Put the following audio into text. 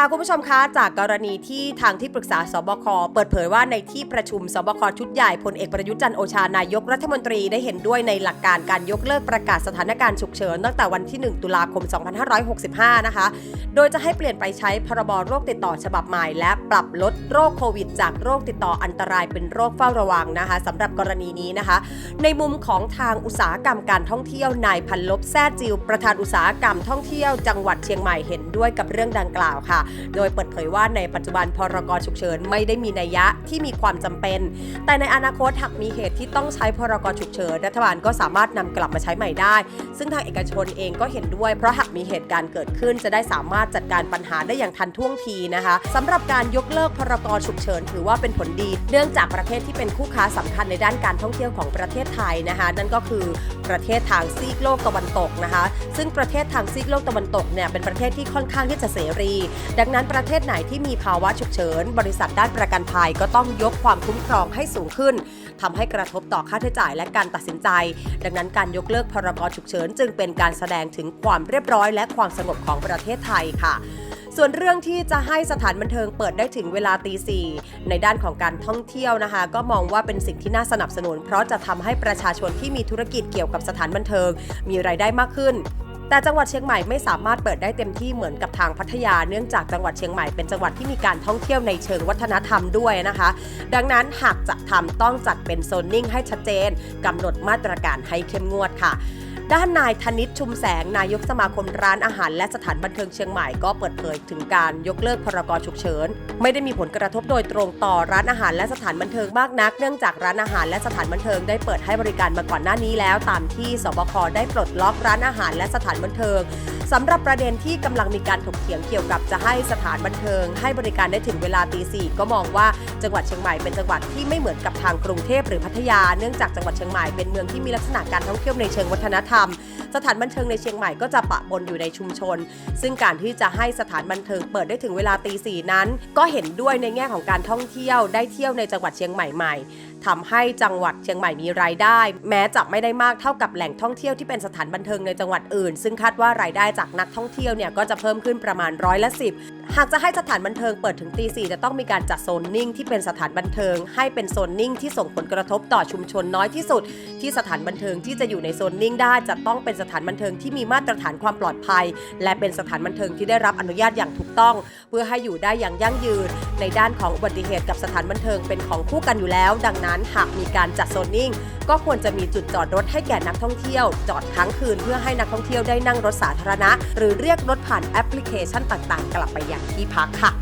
ค่ะคุณผู้ชมคะจากกรณีที่ทางที่ปรึกษาสบค เปิดเผยว่าในที่ประชุมสบคชุดใหญ่พลเอกประยุทธ์จันโอชานายกรัฐมนตรีได้เห็นด้วยในหลักการการยกเลิกประกาศสถานการณ์ฉุกเฉินตั้งแต่วันที่ 1 ตุลาคม 2565 นะคะ โดยจะให้เปลี่ยนไปใช้พรบโรคติดต่อฉบับใหม่ และปรับลดโรคโควิด จากโรคติดต่ออันตรายเป็นโรคเฝ้าระวังนะคะสำหรับกรณีนี้นะคะ ในมุมของทางอุตสาหกรรมการท่องเที่ยวนายพันลบแซ่จิวประธานอุตสาหกรรมท่องเที่ยวจังหวัดเชียงใหม่เห็นด้วยกับเรื่องดังกล่าวค่ะโดยเปิดเผยว่าในปัจจุบันพรกฉุกเฉินไม่ได้มีนัยยะที่มีความจำเป็น แต่ในอนาคตหากมีเหตุที่ต้องใช้พรกฉุกเฉินรัฐบาลก็สามารถนำกลับมาใช้ใหม่ได้ ซึ่งทางเอกชนเองก็เห็นด้วย เพราะหากมีเหตุการณ์เกิดขึ้น จะได้สามารถจัดการปัญหาได้อย่างทันท่วงทีนะคะสำหรับการยกเลิกพรกฉุกเฉินถือว่าเป็นผลดี เนื่องจากประเทศที่เป็นคู่ค้าสำคัญในด้านการท่องเที่ยวของประเทศไทยนะคะ นั่นก็คือประเทศทางซีกโลกตะวันตกนะคะ ซึ่งประเทศทางซีกโลกตะวันตกเนี่ยเป็นประเทศที่ค่อนข้างที่จะเสรีดังนั้นประเทศไหนที่มีภาวะฉุกเฉิน บริษัทด้านประกันภัยก็ต้องยกความคุ้มครองให้สูงขึ้นทำให้กระทบต่อค่าใช้จ่ายและการตัดสินใจ ดังนั้นการยกเลิกพรกฉุกเฉิน จึงเป็นการแสดงถึงความเรียบร้อยและความสงบของประเทศไทยค่ะส่วนเรื่องที่จะให้สถานบันเทิงเปิดได้ถึงเวลาตีสี่ในด้านของการท่องเที่ยวนะคะ ก็มองว่าเป็นสิ่งที่น่าสนับสนุน เพราะจะทำให้ประชาชนที่มีธุรกิจเกี่ยวกับสถานบันเทิง มีรายได้มากขึ้น แต่จังหวัดเชียงใหม่ไม่สามารถเปิดได้เต็มที่เหมือนกับทางพัทยา เนื่องจากจังหวัดเชียงใหม่เป็นจังหวัดที่มีการท่องเที่ยวในเชิงวัฒนธรรมด้วยนะคะ ดังนั้นหากจะทำต้องจัดเป็นโซนนิ่งให้ชัดเจนกำหนดมาตรการให้เข้มงวดค่ะ ด้านนายธนิตชุมแสงนายกสมาคมร้านอาหาร และสถานบันเทิงเชียงใหม่ก็เปิดเผยถึงการยกเลิกพรกฉุกเฉิน ไม่ได้มีผลกระทบโดยตรงต่อร้านอาหารและสถานบันเทิงมากนัก เนื่องจากร้านอาหารและสถานบันเทิงได้เปิดให้บริการมาก่อนหน้านี้แล้ว ตามที่สบคได้ปลดล็อกร้านอาหารและสถานบันเทิงสำหรับประเด็นที่กำลังมีการถกเถียงเกี่ยวกับจะให้สถานบันเทิง ให้บริการได้ถึงเวลาตีสี่ก็มองว่าจังหวัดเชียงใหม่เป็นจังหวัดที่ไม่เหมือนกับทางกรุงเทพหรือพัทยา เนื่องจากจังหวัดเชียงใหม่เป็นเมืองที่มีลักษณะการท่องเที่ยวในเชิงวัฒนธรรมสถานบันเทิงในเชียงใหม่ก็จะปะปนอยู่ในชุมชน ซึ่งการที่จะให้สถานบันเทิงเปิดได้ถึงเวลาตีสี่นั้น ก็เห็นด้วยในแง่ของการท่องเที่ยวได้เที่ยวในจังหวัดเชียงใหม่ใหม่ทำให้จังหวัดเชียงใหม่มีรายได้ แม้จะไม่ได้มากเท่ากับแหล่งท่องเที่ยวที่เป็นสถานบันเทิงในจังหวัดอื่น ซึ่งคาดว่ารายได้จากนักท่องเที่ยวเนี่ยก็จะเพิ่มขึ้นประมาณร้อยละสิบหากจะให้สถานบันเทิงเปิดถึงตีสี่จะต้องมีการจัดโซนนิ่งที่เป็นสถานบันเทิง ให้เป็นโซนนิ่งที่ส่งผลกระทบต่อชุมชนน้อยที่สุด ที่สถานบันเทิงที่จะอยู่ในโซนนิ่งได้จะต้องเป็นสถานบันเทิงที่มีมาตรฐานความปลอดภัย และเป็นสถานบันเทิงที่ได้รับอนุญาตอย่างถูกต้อง เพื่อให้อยู่ได้อย่างยั่งยืน ในด้านของอุบัติเหตุกับสถานบันเทิงเป็นของคู่กันอยู่แล้ว ดังนั้นหากมีการจัดโซนนิ่ง ก็ควรจะมีจุดจอดรถให้แก่นักท่องเที่ยว จอดค้างคืนเพื่อให้นักท่องเที่ยวได้นั่งรถสาธารณะ หรือเรียกรถผ่านแอปพลิเคชันต่างๆ กลับไปยังที่พักค่ะ